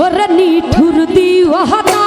ওরে নিঠুর দিওয়ানা।